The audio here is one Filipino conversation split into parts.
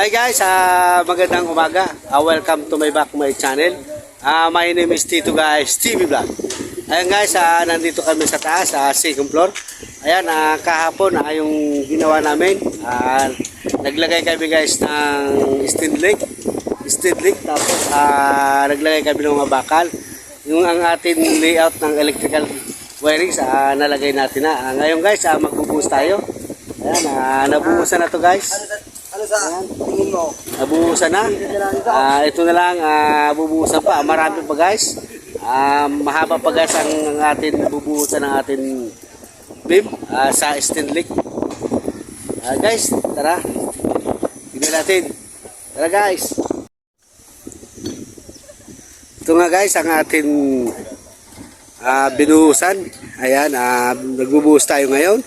Hi guys, ah, magandang umaga. Ah, welcome to my back my channel. Ah, my name is Tito guys, TV Vlog. Ayan guys, ah, nandito kami sa taas, sa second floor. Ayan, ah, kahapon ah, yung ginawa namin. Ah, naglagay kami guys ng steel link. Steel link, tapos ah, naglagay kami ng mga bakal. Yung ang ating layout ng electrical wirings, ah, nalagay natin na. Ah, ngayon guys, ah, magbubuhos tayo. Ayan, ah, nabuhusan na to guys. Sa tingin mo? Nabuhusan na. Ah, ito na lang, ah, bubuhusan pa. Marami pa guys. Ah, mahaba pa guys ang, ang atin bubuhusan ng atin beam ah, sa Stenlick. Ah, guys, tara. Tingnan natin. Tara guys. Ito nga guys ang atin ah, binuhusan. Ayan, ah, nagbubuhos tayo ngayon.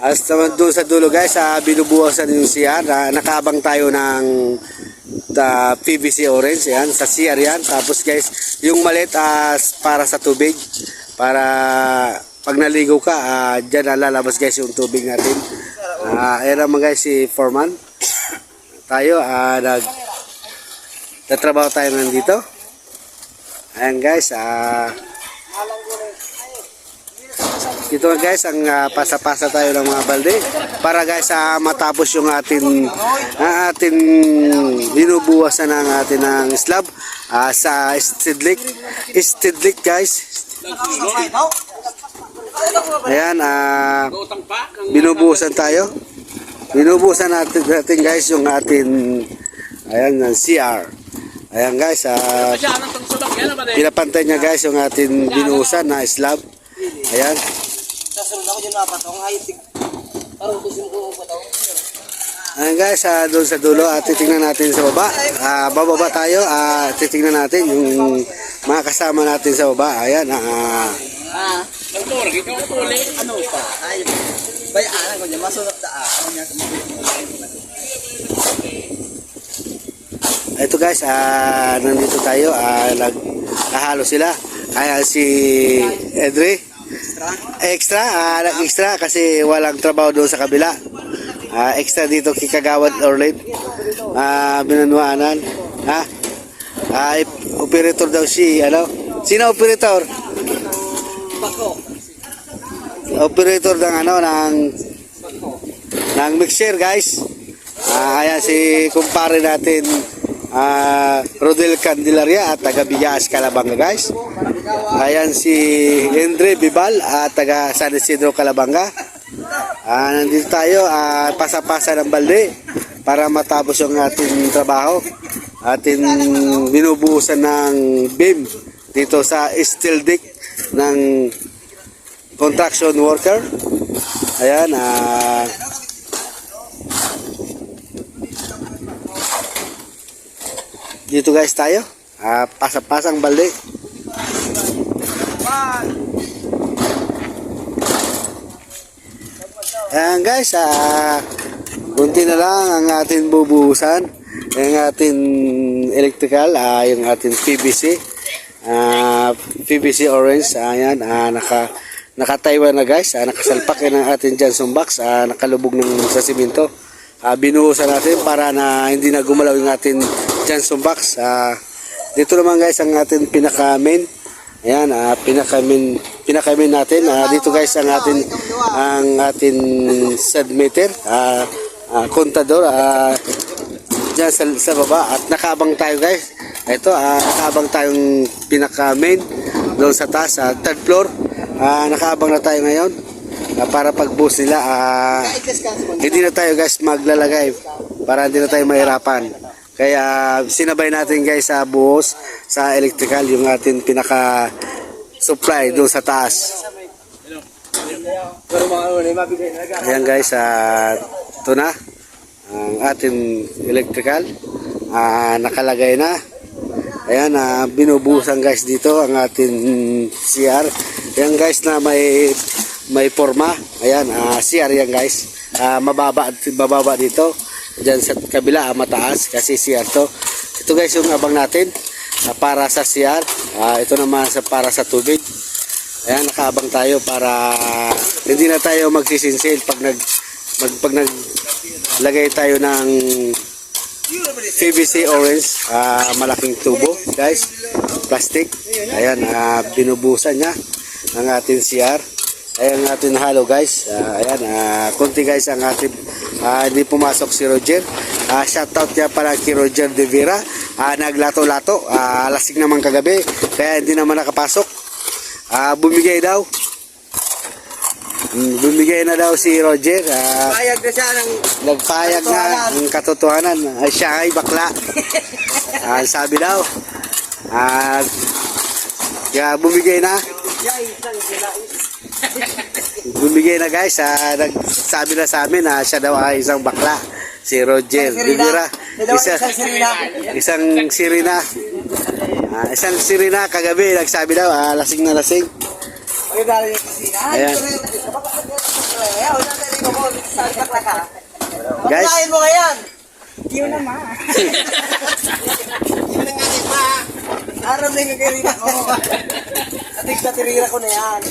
As naman doon sa dulo guys, sa binubuhasan yung CR, ah, nakaabang tayo ng the PVC orange, yan, sa CR yan. Tapos guys, yung malit ah, para sa tubig, para pag naligo ka, ah, dyan na lalabas guys yung tubig natin. Ah, ayan naman guys si Foreman. Tayo, ah, nag tatrabaho tayo nandito. Ayan guys, ah, dito guys, ang ah, pasa-pasa tayo ng mga balde para guys ah, matapos yung atin ang atin binubuwasan ng atin ng slab ah, sa stidlik. Stidlik guys. Ayan, ah, binubuhusan tayo. Binubuhusan natin, natin guys yung atin ayan, ang CR. Ayan guys, ah, pinapantay niya guys yung atin binuhusan na slab. Ayan. Sasunod ako dyan mga patong. Ay, tig... Parang gusto ko patong. Ayan guys, ah, doon sa dulo, at titingnan natin sa baba. Ah, bababa tayo, at titingnan natin yung mga kasama natin sa baba. Ayan, ah, Ah. Doktor, ikaw ulit. Ano pa? Ay, bayaan ko dyan. Masunod na niya? ito guys, ah, nandito tayo, ah, nagkahalo sila. Kaya si Edre, extra, ah, nag-extra kasi walang trabaho doon sa kabila. Ah, extra dito kay Kagawad Orlid. Ah, binanwanan. Ha? Ah, operator daw si, ano? Sino operator? Bako. operator ng ano ng ng mixer guys. Ah, ayan si kumpare natin ah Rodel Candelaria at taga Bigas Calabanga guys. Ayan si Andre Bibal at taga San Isidro Calabanga. Ah, nandito tayo ah, pasa-pasa ng balde para matapos yung ating trabaho. Atin binubuhusan ng beam dito sa steel deck ng construction worker. Ayan, ah dito guys tayo. Ah, pasa-pasang balde. Ayan guys, ah bunti na lang ang ating bubuhusan. Ang ating electrical, ah, yung ating PVC. Ah, PVC orange, ayan, ah, naka nakataywan na guys, ah, nakasalpak yan ang ating Johnson box, ah, nakalubog ng sa simento. Ah, binuhusan natin para na hindi na gumalaw yung ating Johnson box. Ah, dito naman guys ang ating pinaka main. Ayan, ah, pinaka main, pinaka main natin. Ah, dito guys ang ating ang ating submeter, ah, ah, kontador, ah, dyan sa, sa baba. At nakabang tayo guys. Ito ah, nakabang tayong pinaka main doon sa taas sa third floor. Ah, nakabang na tayo ngayon ah, para pag boost nila ah, hindi na tayo guys maglalagay para hindi na tayo mahirapan kaya sinabay natin guys sa buhos sa electrical yung ating pinaka supply doon sa taas. Ayan guys, ah, ito na ang ating electrical. Ah, nakalagay na. Ayan, ah, binubuhusan guys dito ang ating CR. Ayan guys na may may forma. Ayan, ah, CR yan guys. Ah, mababa, mababa dito. Diyan sa kabila, ah, mataas kasi CR to. Ito guys yung abang natin ah, para sa CR. Ah, ito naman sa para sa tubig. Ayan, nakaabang tayo para hindi na tayo magsisinsil pag nag mag, pag naglagay tayo ng PVC orange, ah, malaking tubo, guys. Plastic. Ayan, ah, binubusan niya ang ating CR. Ayan ang ating halo, guys. Ah, ayan, ah, konti guys ang ating ah, hindi pumasok si Roger. Ah, shoutout niya pala kay Roger De Vera. Ah, naglato-lato. Ah, lasing naman kagabi. Kaya hindi naman nakapasok. Ah, bumigay daw. Mm, Bumigay na daw si Roger. Ah, Payag na siya ng Nagpayag na ang katotohanan. Ay, siya ay bakla. Ah, sabi daw. At kaya bumigay na. Bumigay na guys. Ah, nagsabi na sa amin na siya daw ay isang bakla. Si Roger. Bibira. Isa, isang sirina. isang sirina. Ah, isang sirina kagabi. Nagsabi daw, ah, lasing na lasing. Ayan. Guys. Pagkain mo ngayon. Yun naman. Yun ang nga pa. Aram na yung kakarina ko. Ating sa tirira ko na yan.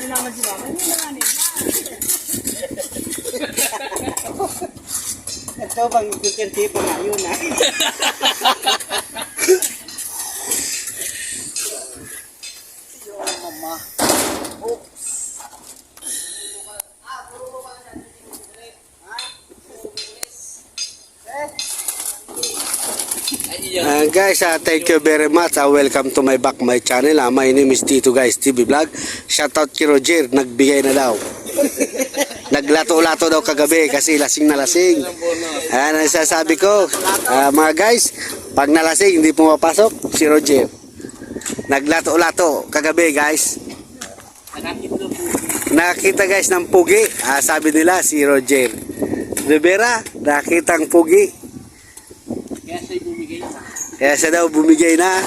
Yun naman si Mama. Yun naman eh. Ito bang chicken tipo na yun ah. Uh, guys, uh, thank you very much. Uh, welcome to my back my channel. Uh, my name is Tito Guys TV Vlog. Shoutout kay Roger, nagbigay na daw. Naglato-lato daw kagabi kasi lasing na lasing. Ayan ang sasabi ko. Uh, mga guys, pag nalasing, hindi pumapasok si Roger. Naglato-lato kagabi guys. Nakita guys ng pugi. Ah, sabi nila si Roger. Rivera, nakitang pugi. Kaya siya daw bumigay na.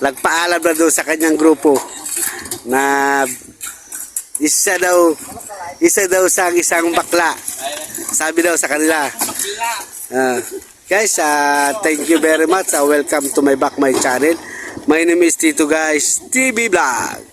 Nagpaalam na daw sa kanyang grupo na isa daw isa daw sang isang bakla. Sabi daw sa kanila. Ah, guys, ah, thank you very much. Ah, welcome to my back my channel. My name is Tito Guys TV Vlog.